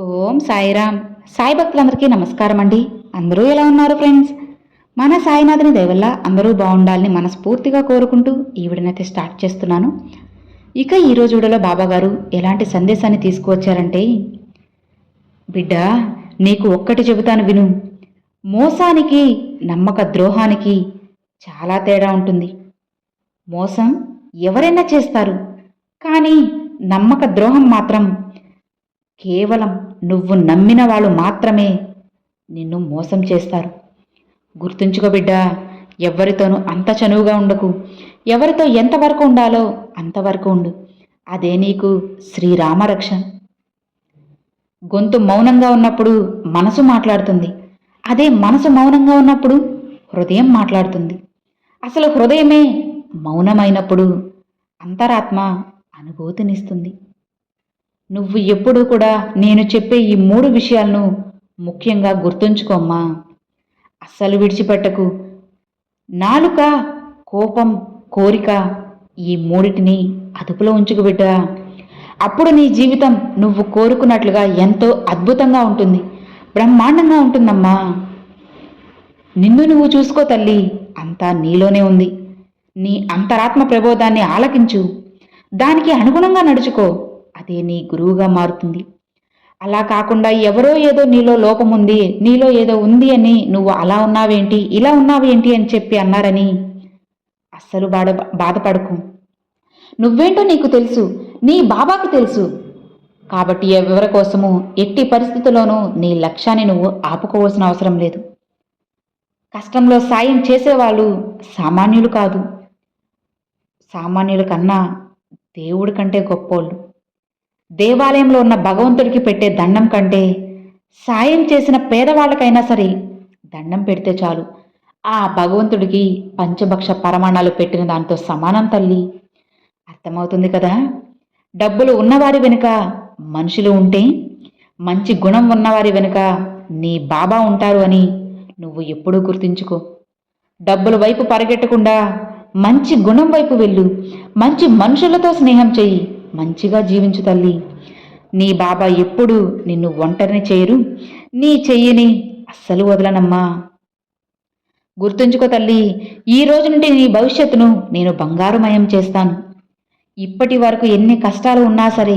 ఓం సాయిరామ్. సాయి భక్తులందరికీ నమస్కారం అండి. అందరూ ఎలా ఉన్నారు ఫ్రెండ్స్? మన సాయినాథుని దయవల్ల అందరూ బాగుండాలని మనస్ఫూర్తిగా కోరుకుంటూ ఈ విడనైతే స్టార్ట్ చేస్తున్నాను. ఇక ఈరోజు వీడియోలో బాబాగారు ఎలాంటి సందేశాన్ని తీసుకువచ్చారంటే బిడ్డ నీకు ఒక్కటి చెబుతాను విను. మోసానికి నమ్మక ద్రోహానికి చాలా తేడా ఉంటుంది. మోసం ఎవరైనా చేస్తారు. కానీ నమ్మక ద్రోహం మాత్రం కేవలం నువ్వు నమ్మిన వాళ్ళు మాత్రమే నిన్ను మోసం చేస్తారు. గుర్తుంచుకో బిడ్డ ఎవరితోనూ అంత చనువుగా ఉండకు. ఎవరితో ఎంతవరకు ఉండాలో అంతవరకు ఉండు. అదే నీకు శ్రీరామరక్ష. గొంతు మౌనంగా ఉన్నప్పుడు మనసు మాట్లాడుతుంది. అదే మనసు మౌనంగా ఉన్నప్పుడు హృదయం మాట్లాడుతుంది. అసలు హృదయమే మౌనమైనప్పుడు అంతరాత్మ అనుభూతినిస్తుంది. నువ్వు ఎప్పుడూ కూడా నేను చెప్పే ఈ మూడు విషయాలను ముఖ్యంగా గుర్తుంచుకోమ్మా అస్సలు విడిచిపెట్టకు. నాలుక కోపం కోరిక ఈ మూడిటిని అదుపులో ఉంచుకు అప్పుడు నీ జీవితం నువ్వు కోరుకున్నట్లుగా ఎంతో అద్భుతంగా ఉంటుంది. బ్రహ్మాండంగా ఉంటుందమ్మా. నిన్ను నువ్వు చూసుకో తల్లి. అంతా నీలోనే ఉంది. నీ అంతరాత్మ ప్రబోధాన్ని ఆలకించు. దానికి అనుగుణంగా నడుచుకో. అదే నీ గురువుగా మారుతుంది. అలా కాకుండా ఎవరో ఏదో నీలో లోపం ఉంది నీలో ఏదో ఉంది అని నువ్వు అలా ఉన్నావేంటి ఇలా ఉన్నావేంటి అని చెప్పి అన్నారని అస్సలు బాధ బాధపడకు. నువ్వేంటో నీకు తెలుసు నీ బాబాకు తెలుసు. కాబట్టి ఎవరి కోసము ఎట్టి పరిస్థితుల్లోనూ నీ లక్ష్యాన్ని నువ్వు ఆపుకోవాల్సిన అవసరం లేదు. కష్టంలో సాయం చేసేవాళ్ళు సామాన్యులు కాదు. సామాన్యుల కన్నా దేవుడి కంటే గొప్పోళ్ళు. దేవాలయంలో ఉన్న భగవంతుడికి పెట్టే దండం కంటే సాయం చేసిన పేదవాళ్ళకైనా సరే దండం పెడితే చాలు. ఆ భగవంతుడికి పంచభక్ష పరమాణాలు పెట్టిన దాంతో సమానం తల్లి. అర్థమవుతుంది కదా? డబ్బులు ఉన్నవారి వెనుక మనుషులు ఉంటే మంచి గుణం ఉన్నవారి వెనుక నీ బాబా ఉంటారు అని నువ్వు ఎప్పుడూ గుర్తుంచుకో. డబ్బుల వైపు పరిగెట్టకుండా మంచి గుణం వైపు వెళ్ళు. మంచి మనుషులతో స్నేహం చెయ్యి. మంచిగా జీవించు తల్లి. నీ బాబా ఎప్పుడు నిన్ను ఒంటరిని చేయరు. నీ చెయ్యిని అస్సలు వదలనమ్మా. గుర్తుంచుకో తల్లి ఈ రోజు నుండి నీ భవిష్యత్తును నేను బంగారుమయం చేస్తాను. ఇప్పటి వరకు ఎన్ని కష్టాలు ఉన్నా సరే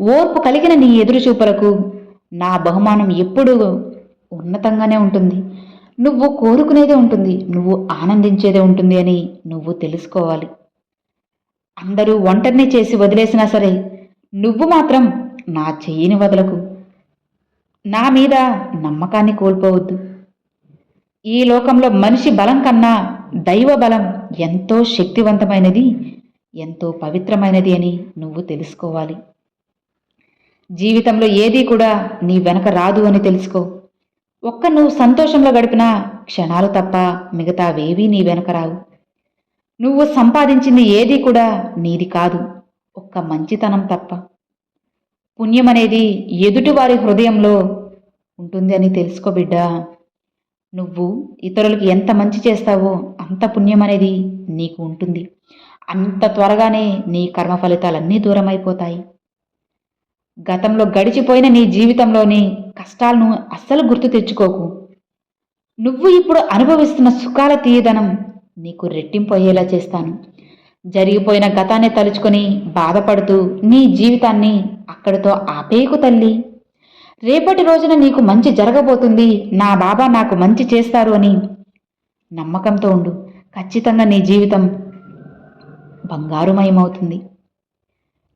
ఓర్పు కలిగిన నీ ఎదురుచూపులకు నా బహుమానం ఎప్పుడూ ఉన్నతంగానే ఉంటుంది. నువ్వు కోరుకునేదే ఉంటుంది నువ్వు ఆనందించేదే ఉంటుంది అని నువ్వు తెలుసుకోవాలి. అందరూ ఒంటరిని చేసి వదిలేసినా సరే నువ్వు మాత్రం నా చెయ్యిని వదలకు. నా మీద నమ్మకాన్ని కోల్పోవద్దు. ఈ లోకంలో మనిషి బలం కన్నా దైవ బలం ఎంతో శక్తివంతమైనది ఎంతో పవిత్రమైనది అని నువ్వు తెలుసుకోవాలి. జీవితంలో ఏదీ కూడా నీ వెనక రాదు అని తెలుసుకో. ఒక్క నువ్వు సంతోషంలో గడిపిన క్షణాలు తప్ప మిగతావేవీ నీ వెనక రావు. నువ్వు సంపాదించింది ఏది కూడా నీది కాదు. ఒక్క మంచితనం తప్ప. పుణ్యం అనేది ఎదుటివారి హృదయంలో ఉంటుంది అని తెలుసుకో బిడ్డా. నువ్వు ఇతరులకు ఎంత మంచి చేస్తావో అంత పుణ్యం అనేది నీకు ఉంటుంది. అంత త్వరగానే నీ కర్మ ఫలితాలన్నీ దూరం అయిపోతాయి గతంలో గడిచిపోయిన నీ జీవితంలోని కష్టాలను అస్సలు గుర్తు తెచ్చుకోకు. నువ్వు ఇప్పుడు అనుభవిస్తున్న సుఖాల తీయదనం నీకు రెట్టింపు అయ్యేలా చేస్తాను. జరిగిపోయిన గతాన్ని తలుచుకొని బాధపడుతూ నీ జీవితాన్ని అక్కడితో ఆపేయకు తల్లి. రేపటి రోజున నీకు మంచి జరగబోతుంది. నా బాబా నాకు మంచి చేస్తారు అని నమ్మకంతో ఉండు. ఖచ్చితంగా నీ జీవితం బంగారుమయమవుతుంది.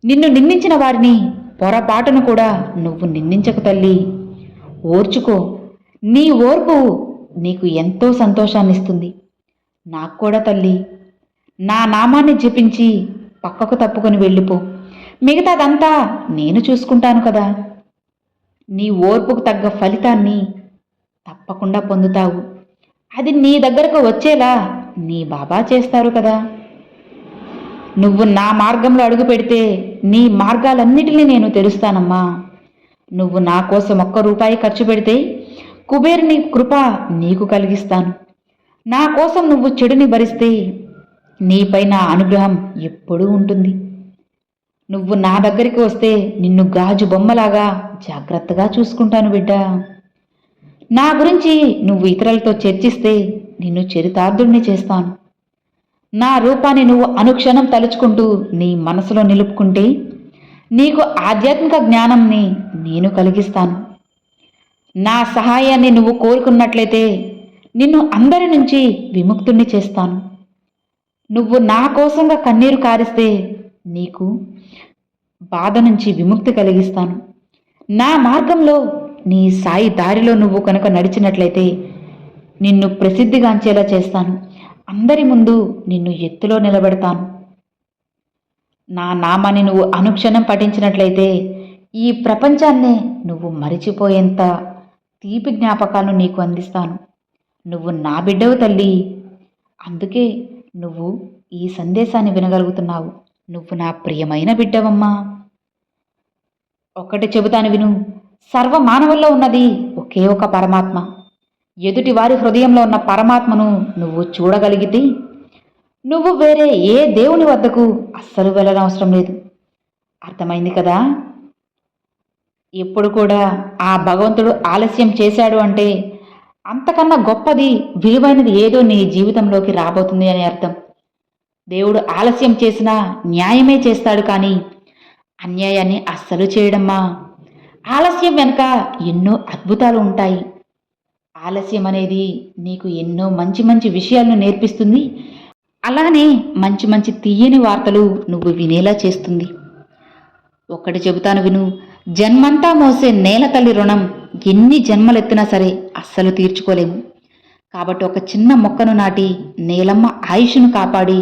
నిన్ను నిందించిన వారిని పొరపాటును కూడా నువ్వు నిందించకు తల్లి. ఓర్చుకో. నీ ఓర్పు నీకు ఎంతో సంతోషాన్నిస్తుంది. నాకు కూడా తల్లి. నా నామాన్ని జపించి పక్కకు తప్పుకొని వెళ్ళిపో. మిగతాదంతా నేను చూసుకుంటాను కదా. నీ ఓర్పుకు తగ్గ ఫలితాన్ని తప్పకుండా పొందుతావు. అది నీ దగ్గరకు వచ్చేలా నీ బాబా చేస్తారు కదా. నువ్వు నా మార్గంలో అడుగు పెడితే నీ మార్గాలన్నిటినీ నేను తెరుస్తానమ్మా. నువ్వు నా కోసం ఒక్క రూపాయి ఖర్చు పెడితే కుబేరుని కృప నీకు కలిగిస్తాను. నా కోసం నువ్వు చెడుని భరిస్తే నీపై నా అనుగ్రహం ఎప్పుడూ ఉంటుంది. నువ్వు నా దగ్గరికి వస్తే నిన్ను గాజు బొమ్మలాగా జాగ్రత్తగా చూసుకుంటాను బిడ్డ. నా గురించి నువ్వు ఇతరులతో చర్చిస్తే నిన్ను చరితార్థుణ్ణి చేస్తాను. నా రూపాన్ని నువ్వు అనుక్షణం తలుచుకుంటూ నీ మనసులో నిలుపుకుంటే నీకు ఆధ్యాత్మిక జ్ఞానంని నేను కలిగిస్తాను. నా సహాయాన్ని నువ్వు కోరుకున్నట్లయితే నిన్ను అందరి నుంచి విముక్తుణ్ణి చేస్తాను. నువ్వు నా కోసంగా కన్నీరు కారిస్తే నీకు బాధ నుంచి విముక్తి కలిగిస్తాను. నా మార్గంలో నీ సాయి దారిలో నువ్వు కనుక నడిచినట్లయితే నిన్ను ప్రసిద్ధిగాంచేలా చేస్తాను. అందరి ముందు నిన్ను ఎత్తులో నిలబెడతాను. నా నామాన్ని నువ్వు అనుక్షణం పఠించినట్లయితే ఈ ప్రపంచాన్నే నువ్వు మరిచిపోయేంత తీపి జ్ఞాపకాలను నీకు అందిస్తాను. నువ్వు నా బిడ్డవు తల్లి. అందుకే నువ్వు ఈ సందేశాన్ని వినగలుగుతున్నావు. నువ్వు నా ప్రియమైన బిడ్డవమ్మా. ఒక్కటి చెబుతాను విను. సర్వ మానవుల్లో ఉన్నది ఒకే ఒక పరమాత్మ. ఎదుటి వారి హృదయంలో ఉన్న పరమాత్మను నువ్వు చూడగలిగితే నువ్వు వేరే ఏ దేవుని వద్దకు అస్సలు వెళ్ళనవసరం లేదు. అర్థమైంది కదా? ఎప్పుడు కూడా ఆ భగవంతుడు ఆలస్యం చేశాడు అంటే అంతకన్నా గొప్పది విలువైనది ఏదో నీ జీవితంలోకి రాబోతుంది అని అర్థం. దేవుడు ఆలస్యం చేసినా న్యాయమే చేస్తాడు కానీ అన్యాయాన్ని అస్సలు చేయడమ్మా. ఆలస్యం వెనుక ఎన్నో అద్భుతాలు ఉంటాయి. ఆలస్యం అనేది నీకు ఎన్నో మంచి మంచి విషయాలను నేర్పిస్తుంది. అలానే మంచి మంచి తీయని వార్తలు నువ్వు వినేలా చేస్తుంది. ఒక్కటి చెబుతాను విను జన్మంతా మోసే నేల తల్లి రుణం ఎన్ని జన్మలెత్తినా సరే అస్సలు తీర్చుకోలేము. కాబట్టి ఒక చిన్న మొక్కను నాటి నేలమ్మ ఆయుష్ను కాపాడి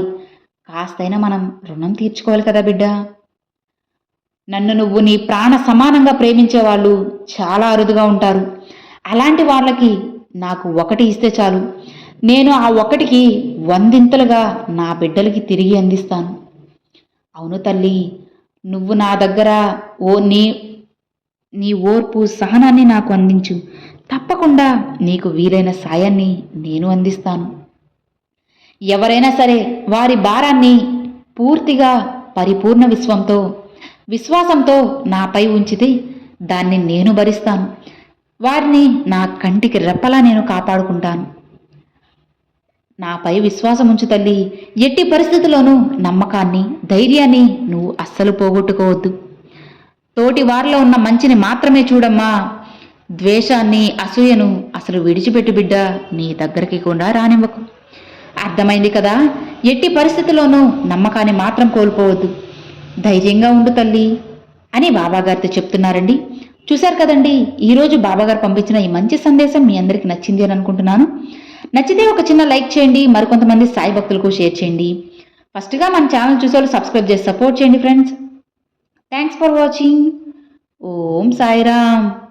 కాస్తైనా మనం రుణం తీర్చుకోవాలి కదా బిడ్డ. నన్ను నువ్వు నీ ప్రాణ సమానంగా ప్రేమించే వాళ్ళు చాలా అరుదుగా ఉంటారు. అలాంటి వాళ్ళకి నాకు ఒకటి ఇస్తే చాలు. నేను ఆ ఒకటికి వందింతలుగా నా బిడ్డలకి తిరిగి అందిస్తాను. అవును తల్లి నువ్వు నా దగ్గర ఓ నీ నీ ఓర్పు సహనాన్ని నాకు అందించు. తప్పకుండా నీకు వీలైన సాయాన్ని నేను అందిస్తాను. ఎవరైనా సరే వారి భారాన్ని పూర్తిగా పరిపూర్ణ విశ్వంతో విశ్వాసంతో నాపై ఉంచితే దాన్ని నేను భరిస్తాను. వారిని నా కంటికి రెప్పలా నేను కాపాడుకుంటాను. నాపై విశ్వాసం ఉంచు తల్లి ఎట్టి పరిస్థితుల్లోనూ నమ్మకాన్ని ధైర్యాన్ని నువ్వు అస్సలు పోగొట్టుకోవద్దు. తోటి వారిలో ఉన్న మంచిని మాత్రమే చూడమ్మా. ద్వేషాన్ని అసూయను అసలు విడిచిపెట్టు బిడ్డ నీ దగ్గరికి కూడా రానివ్వకు. అర్థమైంది కదా? ఎట్టి పరిస్థితుల్లోనూ నమ్మకాన్ని మాత్రం కోల్పోవద్దు. ధైర్యంగా ఉండు తల్లి అని బాబాగారితో చెప్తున్నారండి. చూశారు కదండి ఈరోజు బాబాగారు పంపించిన ఈ మంచి సందేశం మీ అందరికీ నచ్చింది అని అనుకుంటున్నాను. నచ్చితే ఒక చిన్న లైక్ చేయండి మరికొంతమంది సాయి భక్తులకు షేర్ చేయండి. ఫస్ట్గా మన ఛానల్ చూసేవాళ్ళు సబ్స్క్రైబ్ చేసి సపోర్ట్ చేయండి friends. Thanks for watching Om Sairam.